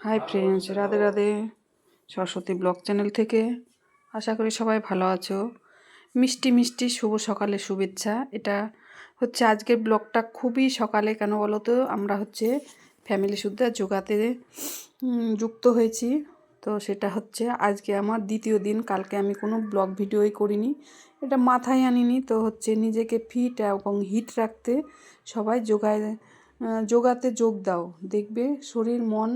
Hi friends Radhe Radhe Saraswati blog channel থেকে। আশা করি সবাই ভালো আছো। মিষ্টি মিষ্টি শুভ সকালে শুভেচ্ছা। এটা হচ্ছে আজকের ব্লগটা খুবই সকালে কেন বলো তো? আমরা হচ্ছে ফ্যামিলি শুদ্ধ যোগাতে যুক্ত হয়েছি। তো সেটা হচ্ছে আজকে আমার দ্বিতীয় দিন। কালকে আমি কোনো ব্লগ ভিডিওই করিনি। এটা মাথায় আনিনি। তো হচ্ছে নিজেকে ফিট এবং হিট রাখতে সবাই যোগায় যোগাতে যোগ দাও। দেখবে শরীর, মন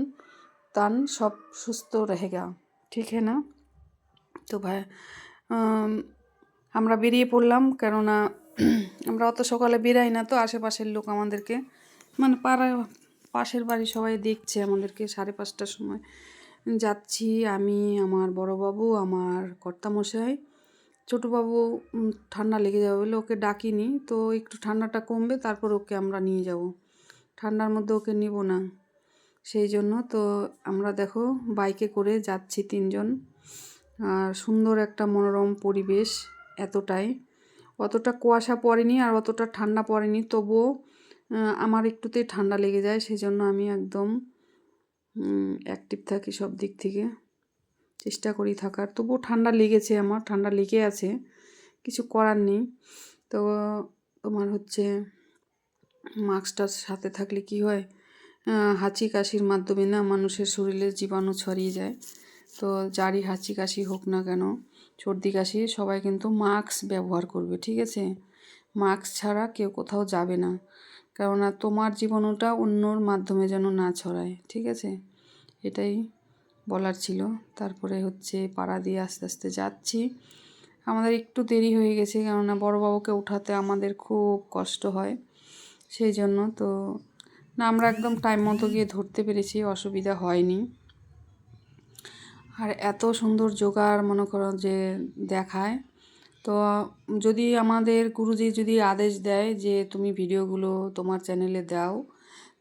তান সব সুস্থ রহেগা। ঠিক হ্যাঁ না? তো ভাই আমরা বেরিয়ে পড়লাম কেননা আমরা অত সকালে বেরাই না তো আশেপাশের লোক আমাদেরকে। মানে পাড়া পাশের বাড়ি সবাই দেখছে আমাদেরকে সাড়ে পাঁচটার সময়। যাচ্ছি আমি, আমার বড় বাবু, আমার কর্তামশাই। বাবু ঠান্ডা লেগে যাবে বলে ওকে ডাকিনি। তো একটু ঠান্ডাটা কমবে, তারপর ওকে আমরা নিয়ে যাব। ঠান্ডার মধ্যে ওকে নিব না। সেই জন্য তো আমরা দেখো বাইকে করে যাচ্ছি তিনজন। আর সুন্দর একটা মনোরম পরিবেশ এতটাই। অতটা কুয়াশা পড়েনি আর অতটা ঠান্ডা পড়েনি। তবুও আমার একটুতেই ঠান্ডা লেগে যায়। সেই জন্য আমি একদম অ্যাক্টিভ থাকি সব দিক থেকে। চেষ্টা করি থাকার। তবুও ঠান্ডা লেগেছে আমার। ঠান্ডা লেগে আছে। কিছু করার নেই। তো তোমার হচ্ছে মাস্কটার সাথে থাকলে কি হয়? হাঁচি কাশির মাধ্যমে না মানুষের শরীরে জীবাণু ছড়িয়ে যায়। তো যারই হাঁচি কাশি হোক না কেন সর্দি কাশি সবাই কিন্তু মাস্ক ব্যবহার করবে, ঠিক আছে? মাস্ক ছাড়া কেউ কোথাও যাবে না। কেননা তোমার জীবাণুটা অন্যর মাধ্যমে যেন না ছড়ায়, ঠিক আছে? এটাই বলার ছিল। তারপরে হচ্ছে পাড়া দিয়ে আস্তে আস্তে যাচ্ছি। আমাদের একটু দেরি হয়ে গেছে, কেননা বড়োবাবুকে উঠাতে আমাদের খুব কষ্ট হয়। সেই জন্য তো, না, আমরা একদম টাইম মতো গিয়ে ধরতে পেরেছি, অসুবিধা হয়নি। আর এত সুন্দর জোগাড় মনে করো যে দেখায়। তো, যদি আমাদের গুরুজি যদি আদেশ দেয় যে তুমি ভিডিওগুলো তোমার চ্যানেলে দাও,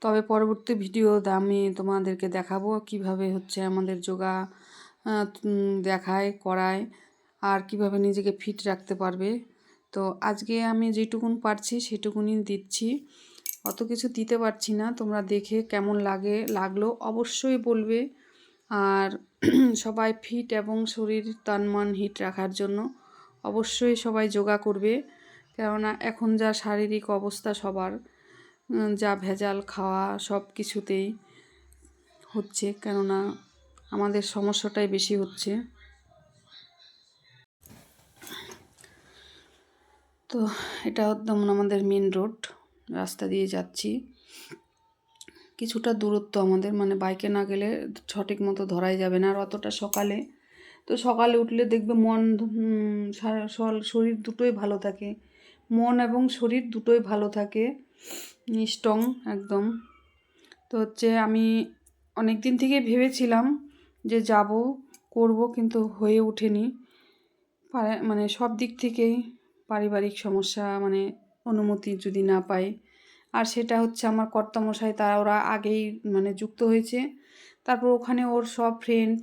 তবে পরবর্তী ভিডিও আমি তোমাদেরকে দেখাবো কীভাবে হচ্ছে আমাদের যোগা দেখায়, করায়, আর কীভাবে নিজেকে ফিট রাখতে পারবে। তো আজকে আমি যেটুকুন পারছি সেটুকুনই দিচ্ছি। অত কিছু দিতে পারছি না, তোমরা দেখে কেমন লাগে, লাগল অবশ্যই বলবে। আর সবাই ফিট এবং শরীর তন মন হিট রাখার জন্য অবশ্যই সবাই যোগা করবে। কেননা এখন যা শারীরিক অবস্থা সবার যা ভেজাল খাওয়া সব কিছুতেই হচ্ছে। কেননা আমাদের সমস্যাটাই বেশি হচ্ছে। তো এটা একদম আমাদের মেন রোড রাস্তা দিয়ে যাচ্ছি। কিছুটা দূরত্ব আমাদের মানে বাইকে না গেলে সঠিক মতো ধরাই যাবে না আর অতটা সকালে। তো সকালে উঠলে দেখবে মন শরীর দুটোই ভালো থাকে। মন এবং শরীর দুটোই ভালো থাকে। স্ট্রং একদম। তো হচ্ছে আমি অনেক দিন থেকে ভেবেছিলাম যে যাব, করব কিন্তু হয়ে ওঠেনি। মানে সব দিক থেকেই পারিবারিক সমস্যা মানে অনুমতি যদি না পাই আর সেটা হচ্ছে আমার কর্তামশাই, তারা ওরা আগেই মানে যুক্ত হয়েছে। তারপর ওখানে ওর সব ফ্রেন্ড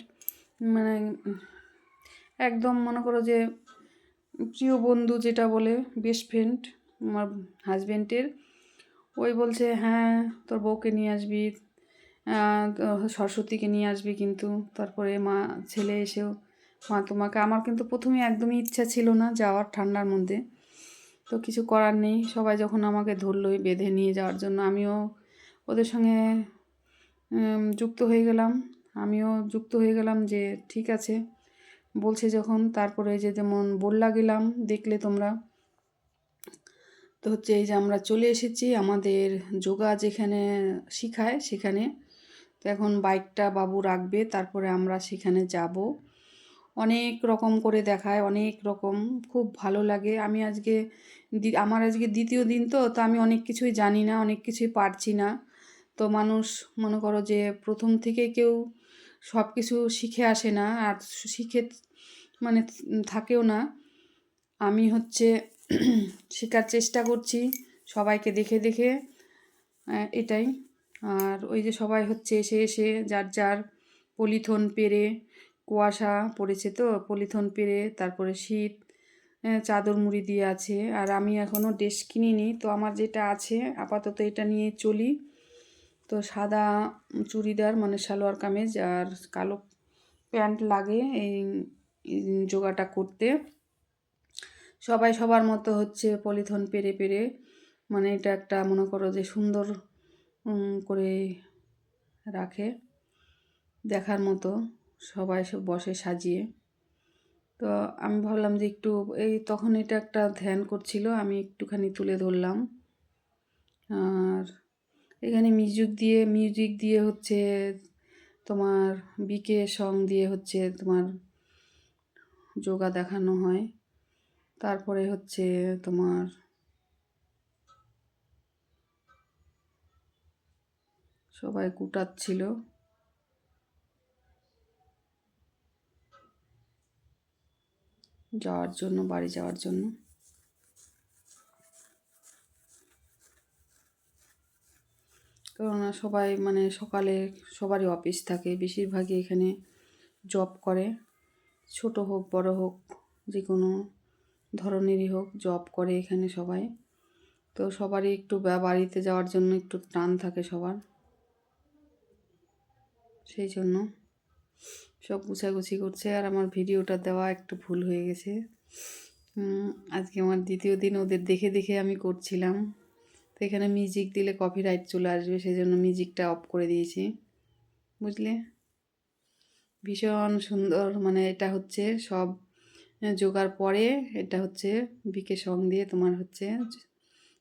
মানে একদম মনে করো যে প্রিয় বন্ধু যেটা বলে বেস্ট ফ্রেন্ড আমার হাজব্যান্ডের ওই বলছে হ্যাঁ তোর বউকে নিয়ে আসবি সরস্বতীকে নিয়ে আসবি কিন্তু। তারপরে মা, ছেলে এসেও মা, তোমাকে আমার কিন্তু প্রথমে একদমই ইচ্ছা ছিল না যাওয়ার ঠান্ডার মধ্যে। তো কিছু করার নেই। সবাই যখন আমাকে ধরলোই বেঁধে নিয়ে যাওয়ার জন্য, আমিও ওদের সঙ্গে যুক্ত হয়ে গেলাম। আমিও যুক্ত হয়ে গেলাম যে, ঠিক আছে। বলছে যখন, তারপরে যে যেমন বললা গেলাম, দেখলে তোমরা। তো হচ্ছে এই যে আমরা চলে এসেছি আমাদের যোগা যেখানে শিখায়, সেখানে। তো এখন বাইকটা বাবু রাখবে, তারপরে আমরা সেখানে যাব। অনেক রকম করে দেখায়, অনেক রকম। খুব ভালো লাগে। আমি আজকে আমার আজকে দ্বিতীয় দিন তো তো আমি অনেক কিছুই জানি না, অনেক কিছুই পারছি না। তো মানুষ মনে করো যে প্রথম থেকে কেউ সব কিছু শিখে আসে না, আর শিখে মানে থাকেও না। আমি হচ্ছে শেখার চেষ্টা করছি সবাইকে দেখে দেখে এটাই। আর ওই যে সবাই হচ্ছে এসে এসে যার যার পলিথন পেরে কুয়াশা পড়েছে তো, পলিথন পেরে তারপরে শীত চাদর মুড়ি দিয়ে আছে। আর আমি এখনও ড্রেস কিনিনি, তো আমার যেটা আছে, আপাতত এটা নিয়ে চলি। তো সাদা চুড়িদার মানে সালোয়ার কামিজ আর কালো প্যান্ট লাগে এই যোগাটা করতে। সবাই সবার মতো হচ্ছে পলিথন পেরে পেরে মানে এটা একটা মনে করো যে সুন্দর করে রাখে দেখার মতো। সবাই সব বসে সাজিয়ে। তো আমি ভাবলাম যে একটু এই তখন এটা একটা ধ্যান করছিল, আমি একটুখানি তুলে ধরলাম। আর এখানে মিউজিক দিয়ে মিউজিক দিয়ে হচ্ছে তোমার বিকে সং দিয়ে হচ্ছে তোমার যোগা দেখানো হয়। তারপরে হচ্ছে তোমার সবাই কুটাচ্ছিল। যাওয়ার জন্য, বাড়ি যাওয়ার জন্য। কেননা সবাই মানে সকালে সবারই অফিস থাকে, বেশিরভাগই এখানে জব করে। ছোট হোক, বড় হোক, যে কোনো ধরনেরই হোক জব করে এখানে সবাই। তো সবারই একটু বাড়িতে যাওয়ার জন্য একটু টান থাকে সবার। সেই জন্য। সব গুছাগুছি করছে আর আমার ভিডিওটা দেওয়া একটু ভুল হয়ে গেছে। আজকে আমার দ্বিতীয় দিন ওদের দেখে দেখে আমি করছিলাম। তো এখানে মিউজিক দিলে কপিরাইট চলে আসবে সেই জন্য মিউজিকটা অফ করে দিয়েছি। বুঝলে? ভীষণ সুন্দর মানে এটা হচ্ছে সব যোগার পরে এটা হচ্ছে বিকে সং দিয়ে তোমার হচ্ছে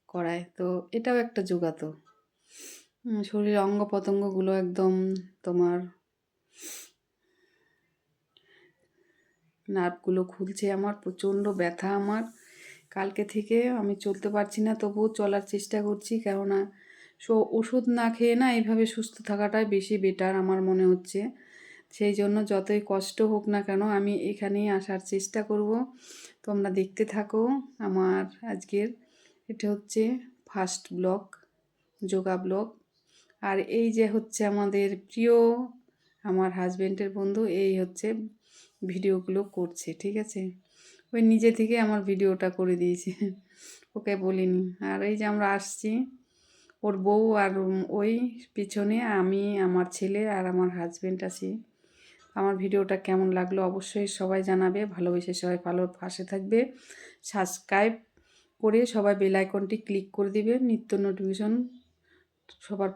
করায়। তো এটাও একটা যোগা তো শরীরের অঙ্গ প্রত্যঙ্গগুলো একদম তোমার নার্ভগুলো খুলছে আমার, প্রচণ্ড ব্যথা আমার। কালকে থেকে আমি চলতে পারছি না, তবুও চলার চেষ্টা করছি, কেননা সো ওষুধ না খেয়ে না এইভাবে সুস্থ থাকাটাই বেশি বেটার আমার মনে হচ্ছে। সেই জন্য যতই কষ্ট হোক না কেন আমি এখানেই আসার চেষ্টা করব। তোমরা দেখতে থাকো আমার আজকের, এটা হচ্ছে ফার্স্ট ব্লগ যোগা ব্লগ আর এই যে হচ্ছে আমাদের প্রিয়, আমার হাজবেন্ডের বন্ধু, এই হচ্ছে ভিডিওগুলো করছে, ঠিক আছে? ওই নিজে থেকে আমার ভিডিওটা করে দিয়েছে, ওকে বলিনি। আর এই যে আমরা আসছি, ওর বউ আর ওই পিছনে আমি, আমার ছেলে আর আমার হাজব্যান্ড আছি। আমার ভিডিওটা কেমন লাগল অবশ্যই সবাই জানাবে, ভালোবেসে সবাই ভালো পাশে থাকবে। সাবস্ক্রাইব করে সবাই বেল আইকনটি ক্লিক করে দিবে, নিত্য নোটিফিকেশন সবার